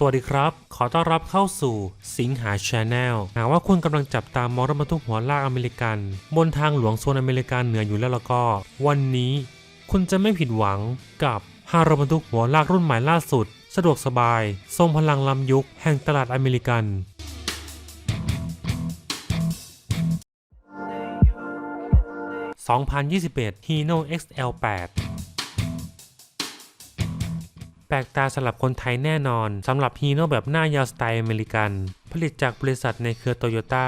สวัสดีครับ ขอต้อนรับเข้าสู่สิงหาชาแนลหากว่าคุณกำลังจับตามองรถบรรทุกหัวลากอเมริกัน บนทางหลวงโซนอเมริกันเหนืออยู่แล้วแล้วก็ วันนี้คุณจะไม่ผิดหวังกับห้ารถบรรทุกหัวลากรุ่นใหม่ล่าสุด สะดวกสบาย ทรงพลังล้ำยุคแห่งตลาดอเมริกัน2021 Hino XL8 แปลกตาสำหรับคนไทยแน่นอนสำหรับฮีโน่แบบหน้ายาวสไตล์อเมริกัน ผลิตจากบริษัทในเครือโตโยต้า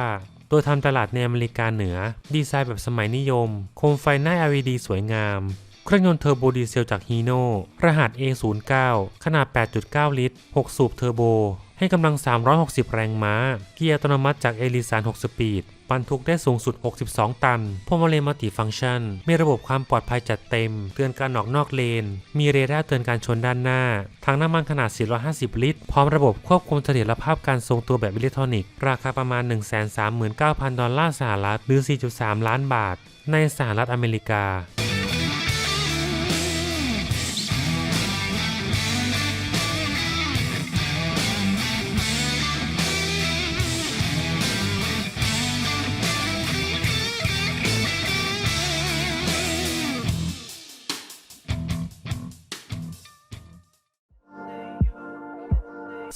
ตัวทำตลาดในอเมริกาเหนือ ดีไซน์แบบสมัยนิยม โคมไฟหน้า LED สวยงาม เครื่องยนต์เทอร์โบดีเซลจากฮีโน่รหัส A09 ขนาด 8.9 ลิตร 6 สูบเทอร์โบ ให้กำลัง 360 แรงม้า เกียร์อัตโนมัติจากเอลิซาน6 สปีด บรรทุกได้สูงสุด 62 ตันพวงมาลัยมัลติฟังก์ชัน มีระบบความปลอดภัยจัดเต็ม เตือนการออกนอกเลน มีเรดาร์เตือนการชนด้านหน้าทั้งน้ำมันขนาด 450 ลิตร พร้อมระบบควบคุมเสถียรภาพการทรงตัวแบบอิเล็กทรอนิกส์ ราคาประมาณ 139,000 ดอลลาร์สหรัฐ หรือ 4.3 ล้านบาท ในสหรัฐอเมริกา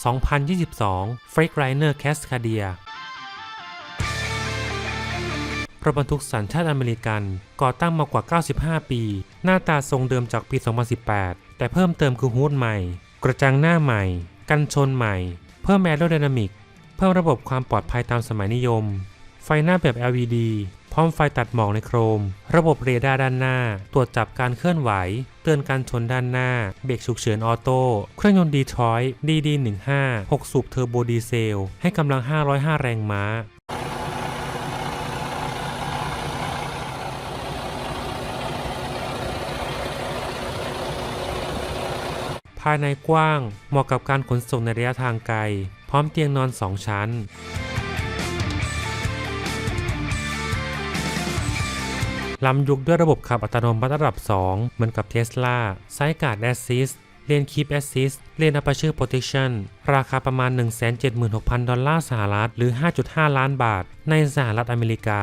2022 f r e a k r i n e r Cascadia รถบรรทุกสัญชาติอเมริกัน ก่อตั้งมากว่า 95 ปี หน้าตาทรงเดิมจากปี 2018 แต่เพิ่มเติมคือฮูดใหม่ กระจังหน้าใหม่ กันชนใหม่ เพิ่มแอโรไดนามิก เพิ่มระบบความปลอดภัยตามสมัยนิยม ไฟหน้าแบบ LED พร้อมไฟตัดหมอกในโครม ระบบเรดาร์ด้านหน้า ตรวจจับการเคลื่อนไหว เตือนการชนด้านหน้า เบรกฉุกเฉินออโต้ เครื่องยนต์ดีทรอยต์ DD15 6 สูบเทอร์โบดีเซล ให้กำลัง 505 แรงม้าภายในกว้างเหมาะกับการขนส่งในระยะทางไกล พร้อมเตียงนอน 2 ชั้น ล้ำยุคด้วยระบบขับอัตโนมัติระดับ 2 เหมือนกับเท s l a ไซการ์ดแอสซิสเลนคีปแอสซิสเลนอัปเชอร์โปรเทคชั่นราคาประมาณ 176,000 ดอลลาร์สหรัฐ หรือ 5.5 ล้านบาท ในสหรัฐอเมริกา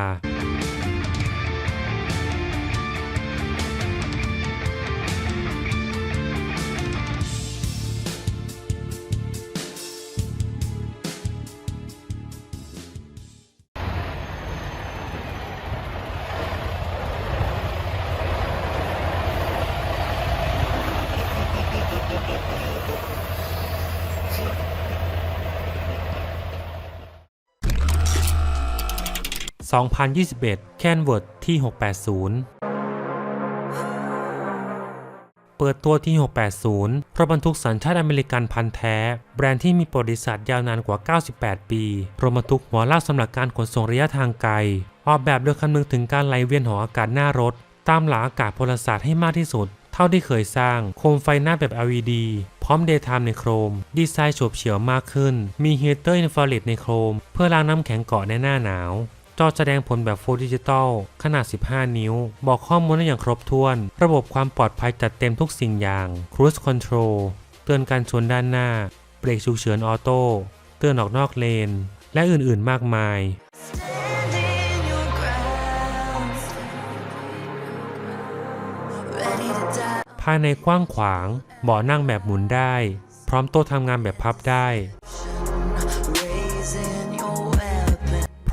2021แคนเวิร์ดที่ 680 เปิดตัวที่ 680 รถบรรทุกสัญชาติอเมริกันพันธุ์แท้ แบรนด์ที่มีประวัติศาสตร์ยาวนานกว่า 98 ปีรถบรรทุกหัวลากสำหรับการขนส่งระยะทางไกล ออกแบบโดยคำนึงถึงการไหลเวียนของอากาศหน้ารถ ตามหลักอากาศพลศาสตร์ให้มากที่สุด เท่าที่เคยสร้าง โคมไฟหน้าแบบ LED พร้อม Daytime ในโครม ดีไซน์โฉบเฉี่ยวมากขึ้น มีฮีเตอร์อินฟราเรดในโครม เพื่อล้างน้ำแข็งเกาะในหน้าหนาว จอแสดงผลแบบ Full Digital ขนาด 15 นิ้ว บอกข้อมูลได้อย่างครบถ้วน ระบบความปลอดภัยจัดเต็มทุกสิ่งอย่าง Cruise Control เตือนการชนด้านหน้า เบรกฉุกเฉินออโต้ เตือนออกนอกเลน และอื่นๆมากมายภายในกว้างขวาง เบาะนั่งแบบหมุนได้ พร้อมโต๊ะทำงานแบบพับได้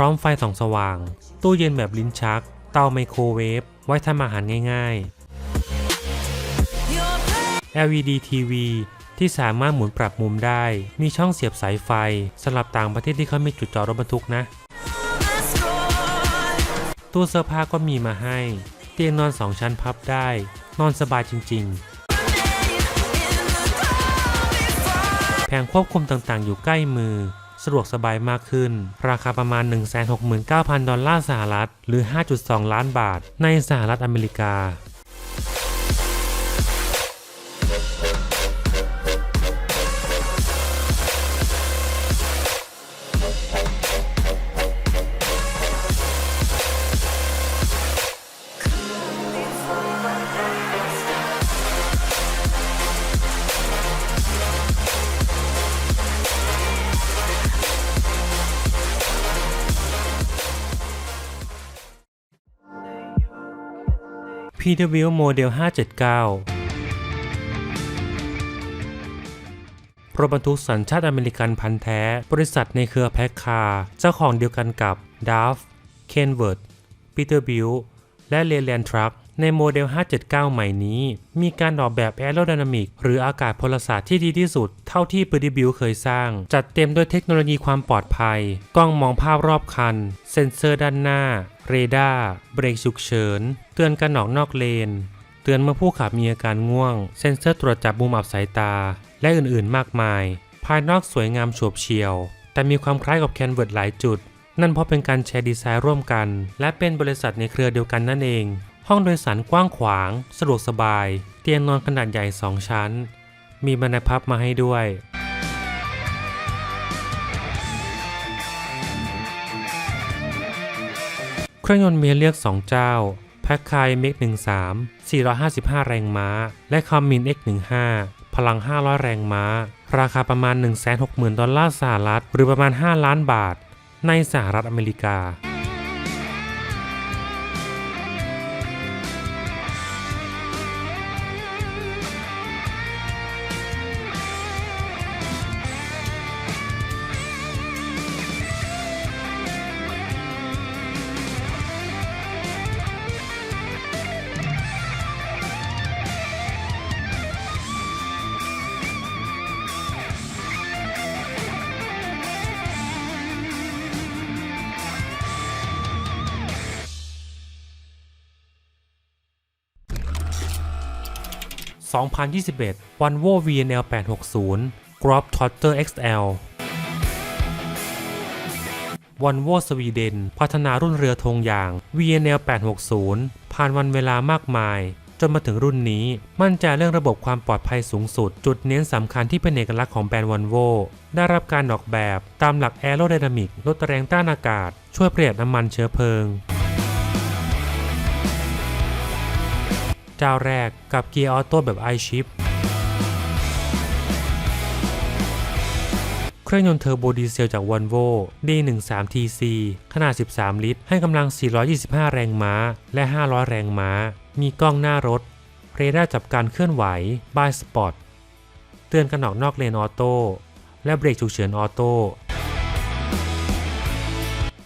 พร้อมไฟส่องสว่าง ตู้เย็นแบบลิ้นชัก เตาไมโครเวฟ ไว้ทำอาหารง่ายๆ LED TV ที่สามารถหมุนปรับมุมได้ มีช่องเสียบสายไฟสำหรับต่างประเทศที่เขามีจุดจอดรถบรรทุกนะ ตู้เสื้อผ้าก็มีมาให้ เตียงนอนสองชั้นพับได้ นอนสบายจริง ๆ แผงควบคุมต่างๆ อยู่ใกล้มือ สะดวกสบายมากขึ้น ราคาประมาณ 169,000 ดอลลาร์สหรัฐ หรือ 5.2 ล้านบาท ในสหรัฐอเมริกา Peterbilt Model 579 รถบรรทุกสัญชาติอเมริกันพันธุ์แท้ บริษัทในเครือแพ็คคาร์เจ้าของเดียวกันกับ d a f k e n w o r t h Peterbilt และ Leyland Truck ในโมเดล 579 ใหม่นี้ มีการออกแบบแอโร d y นามิกหรืออากาศพลศาสตร์ที่ดีที่สุด เท่าที่ Peterbilt เคยสร้าง จัดเต็มด้วยเทคโนโลยีความปลอดภัย กล้องมองภาพรอบคัน เซ็นเซอร์ด้านหน้า เรดาร์เบรกฉุกเฉิน เตือนการออกนอกเลน เตือนเมื่อผู้ขับมีอาการง่วง เซ็นเซอร์ตรวจจับมุมอับสายตา และอื่นๆ มากมาย ภายนอกสวยงามโฉบเฉี่ยว แต่มีความคล้ายกับแคนเวิร์ดหลายจุด นั่นเพราะเป็นการแชร์ดีไซน์ร่วมกัน และเป็นบริษัทในเครือเดียวกันนั่นเอง ห้องโดยสารกว้างขวาง สะดวกสบาย เตียงนอนขนาดใหญ่ 2 ชั้น มีบันไดพับมาให้ด้วย เครื่องยนต์มีเลือก 2 เจ้า แพ็คคายเมก13 455 แรงม้า และคอมมิน X15 พลัง 500 แรงม้า ราคาประมาณ 160,000 ดอลลาร์สหรัฐ หรือประมาณ 5 ล้านบาท ในสหรัฐอเมริกา 2021 Volvo VNL 860 Grop Trotter XL Volvo สวีเดน พัฒนารุ่นเรือธงอย่าง VNL 860 ผ่านวันเวลามากมาย จนมาถึงรุ่นนี้ มั่นใจเรื่องระบบความปลอดภัยสูงสุด จุดเน้นสำคัญที่เป็นเอกลักษณ์ของแบรนด์ Volvo ได้รับการออกแบบตามหลัก Aerodynamic ลดแรงต้านอากาศ ช่วยประหยัดน้ำมันเชื้อเพลิง เจ้าแรกกับเกียร์ออโต้แบบ iShift เครื่องยนต์เทอร์โบดีเซลจาก Volvo D13TC ขนาด 13 ลิตร ให้กำลัง 425 แรงม้า และ 500 แรงม้า มีกล้องหน้ารถ เรดาร์จับการเคลื่อนไหว By Spot เตือนกันออกนอกเลนออโต้ และเบรกฉุกเฉินออโต้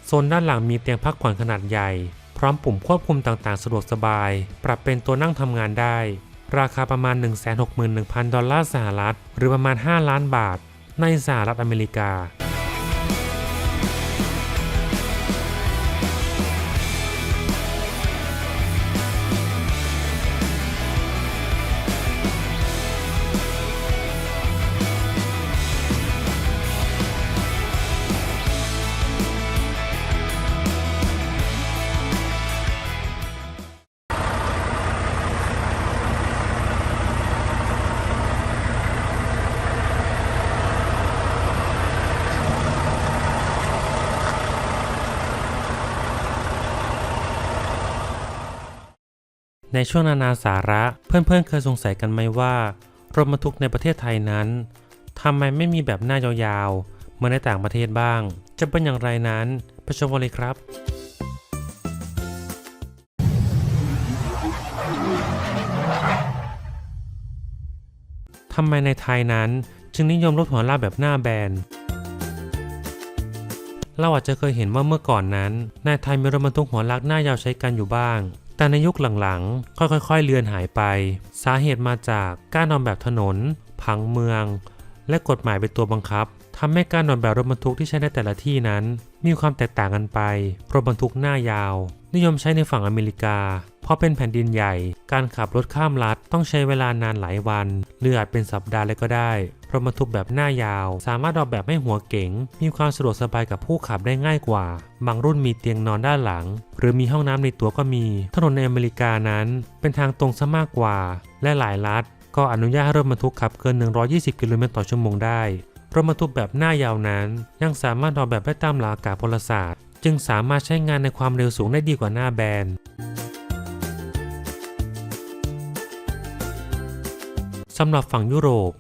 โซนด้านหลังมีเตียงพักผ่อนขนาดใหญ่ ร้อมปุ่มควบคุมต่างๆ สะดวกสบาย ปรับเป็นตัวนั่งทำงานได้ ราคาประมาณ 161,000 ดอลลาร์สหรัฐ หรือประมาณ 5 ล้านบาท ในสหรัฐอเมริกา ในช่วงนานาสาระเพื่อนๆเคยสงสัยกันไหมว่า รถบรรทุกในประเทศไทยนั้นทำไมไม่มีแบบหน้ายาวๆ เหมือนในต่างประเทศบ้าง จะเป็นอย่างไรนั้นไปชมกันเลยครับทำไมในไทยนั้นจึงนิยมรถหัวลากแบบหน้าแบน เราอาจจะเคยเห็นว่าเมื่อก่อนนั้นในไทยมีรถบรรทุกหัวลากหน้ายาวใช้กันอยู่บ้าง แต่ในยุคหลังๆ ค่อยๆ เลือนหายไป สาเหตุมาจากการออกแบบถนน ผังเมือง และกฎหมายเป็นตัวบังคับทำให้การออกแบบรถบรรทุกที่ใช้ในแต่ละที่นั้น มีความแตกต่างกันไป รถบรรทุกหน้ายาว นิยมใช้ในฝั่งอเมริกา เพราะเป็นแผ่นดินใหญ่ การขับรถข้ามรัฐต้องใช้เวลานานหลายวัน หรืออาจเป็นสัปดาห์เลยก็ได้ รถบรรทุกแบบหน้ายาว สามารถออกแบบให้หัวเก๋ง มีความสะดวกสบายกับผู้ขับได้ง่ายกว่า บางรุ่นมีเตียงนอนด้านหลัง หรือมีห้องน้ำในตัวก็มี ถนนในอเมริกานั้น เป็นทางตรงซะมากกว่า และหลายรัฐ ก็อนุญาตให้รถบรรทุกขับเกิน 120 กิโลเมตรต่อชั่วโมงได้ รถบรรทุกแบบหน้ายาวนั้น ยังสามารถออกแบบได้ตามหลักอากาศพลศาสตร์ จึงสามารถใช้งานในความเร็วสูงได้ดีกว่าหน้าแบน สำหรับฝั่งยุโรป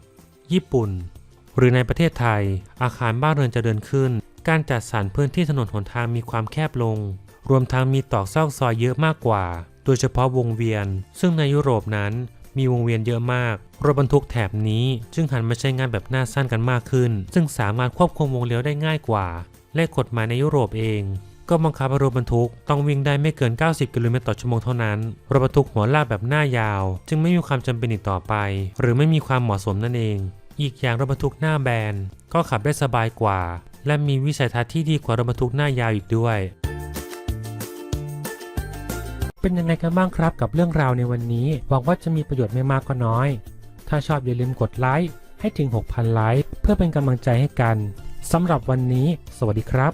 ญี่ปุ่น หรือในประเทศไทย อาคารบ้านเรือนจะเดินขึ้น การจัดสรรพื้นที่ถนนหนทางมีความแคบลง รวมทั้งมีตอกซอกซอยเยอะมากกว่า โดยเฉพาะวงเวียน ซึ่งในยุโรปนั้น มีวงเวียนเยอะมาก รถบรรทุกแถบนี้จึงหันมาใช้งานแบบหน้าสั้นกันมากขึ้น ซึ่งสามารถควบคุมวงเลี้ยวได้ง่ายกว่า และกฎหมายในยุโรปเอง ก็บังคับรถบรรทุกต้องวิ่งได้ไม่เกิน 90 กิโลเมตรต่อชั่วโมงเท่านั้น รถบรรทุกหัวลากแบบหน้ายาว จึงไม่มีความจำเป็นอีกต่อไป หรือไม่มีความเหมาะสมนั่นเอง อีกอย่างรถบรรทุกหน้าแบนก็ขับได้สบายกว่า และมีวิสัยทัศน์ที่ดีกว่ารถบรรทุกหน้ายาวอีกด้วย เป็นยังไงกันบ้างครับกับเรื่องราวในวันนี้ หวังว่าจะมีประโยชน์ไม่มากก็น้อย ถ้าชอบอย่าลืมกดไลค์ให้ถึง 6,000 ไลค์เพื่อเป็นกำลังใจให้กันสำหรับวันนี้ สวัสดีครับ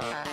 Quack.